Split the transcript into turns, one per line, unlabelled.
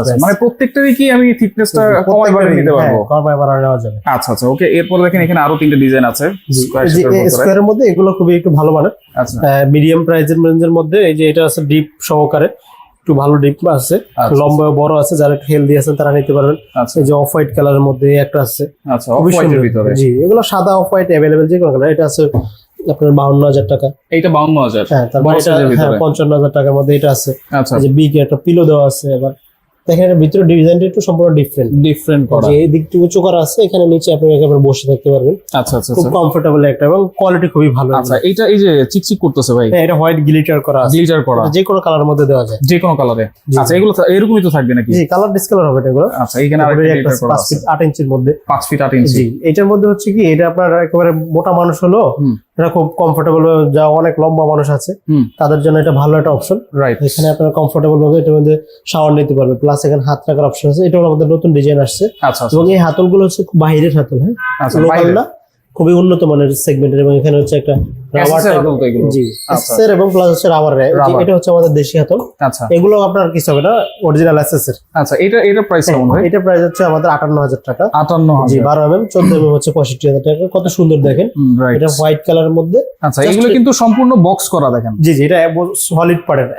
আচ্ছা। মানে প্রত্যেকটারই কি আমি থিকনেসটা কমাই বাড়িয়ে নিতে পারব?
হ্যাঁ, কমায় বাড়ানো যাবে।
আচ্ছা আচ্ছা ওকে এরপর দেখেন এখানে আরও তিনটা ডিজাইন আছে।
স্কোয়ারের মধ্যে এগুলো খুবই একটু ভালো মানের। মিডিয়াম প্রাইজের রেঞ্জের মধ্যে এই যে এটা আছে ডিপ সহকারে একটু ভালো ডিপ আছে।
আচ্ছা।
লম্বা বড় আছে যারা একটু হেলদি আছেন তারা নিতে পারবেন।
আচ্ছা।
এই যে অফ হোয়াইট কালারের মধ্যে একটা আছে।
আচ্ছা অফ হোয়াইটের ভিতরে।
জি এগুলো সাদা অফ হোয়াইট অ্যাভেলেবেল যে কোনো কালার এটা আছে আপনার বাউন্ন হাজার টাকা।
এইটা বাউন্ন হাজার
হ্যাঁ তারপর এটা হ্যাঁ। পঞ্চান্ন হাজার টাকার মধ্যে এটা আছে।
আচ্ছা।
যে বিগ একটা পিলো দেওয়া আছে এবার। দেখেন এর ভিতরে ডিজাইনটা একটু সম্পূর্ণ ডিফারেন্ট
ডিফারেন্ট করা।
যে দিকটু উঁচু করা আছে এখানে নিচে আপনি একেবারে বসে থাকতে পারবেন।
আচ্ছা আচ্ছা
খুব
আচ্ছা।
কমফোর্টেবল একটা এবং কোয়ালিটি খুবই ভালো।
আচ্ছা এইটা এই যে চিকচিক করতেছে ভাই?
হ্যাঁ এটা হোয়াইট গ্লিটার করা আছে।
গ্লিটার করা।
যে কোনো কালার মধ্যে দেওয়া যায়।
যে কোনো কালারে আচ্ছা এগুলো এরকমই তো থাকবে নাকি?
জি কালার ডিসকালার হবে এটা এগুলো।
আচ্ছা এইখানে আরেকটা গ্লিটার
একটা
করা
পাঁচ
আছে।
ফিট আট ইঞ্চির মধ্যে।
পাঁচ ফিট আট ইঞ্চি
জি এটার মধ্যে হচ্ছে কি এটা আপনার একেবারে মোটা মানুষ হলো। এটা খুব কমফোর্টেবল যা অনেক লম্বা মানুষ আছে তাদের জন্য এটা ভালো একটা অপশন
রাইট
এখানে আপনারা কমফোর্টেবল ভাবে এটার মধ্যে শাওয়ার নিতে পারবে প্লাস এখানে হাত রাখার অপশন আছে। এটা আমাদের নতুন ডিজাইন আসছে।
আচ্ছা আচ্ছা
এবং এই হাতলগুলো হচ্ছে খুব বাইরের হাতল হ্যাঁ?
আচ্ছা
লোকাল না। খুবই উন্নত মানের সেগমেন্টের এবং এখানে হচ্ছে একটা রাবার। জি
আচ্ছা।
এসএস এবং প্লাস হচ্ছে রাবার। এটা হচ্ছে আমাদের দেশি হাতল।
আচ্ছা।
এগুলো আপনার কিছু হবে না অরিজিনাল এসএস এর।
আচ্ছা এটা এটা প্রাইস কেমন ভাই
এটা প্রাইস হচ্ছে আমাদের আটান্ন হাজার টাকা।
আটান্ন
জি
হাজার
বারো এমএম চোদ্দ এমএম হচ্ছে পঁয়ষট্টি হাজার টাকা। কত সুন্দর দেখেন। এটা হোয়াইট কালারের মধ্যে
আচ্ছা এগুলো কিন্তু সম্পূর্ণ বক্স করা দেখেন।
জি জি এটা সলিড পার্টের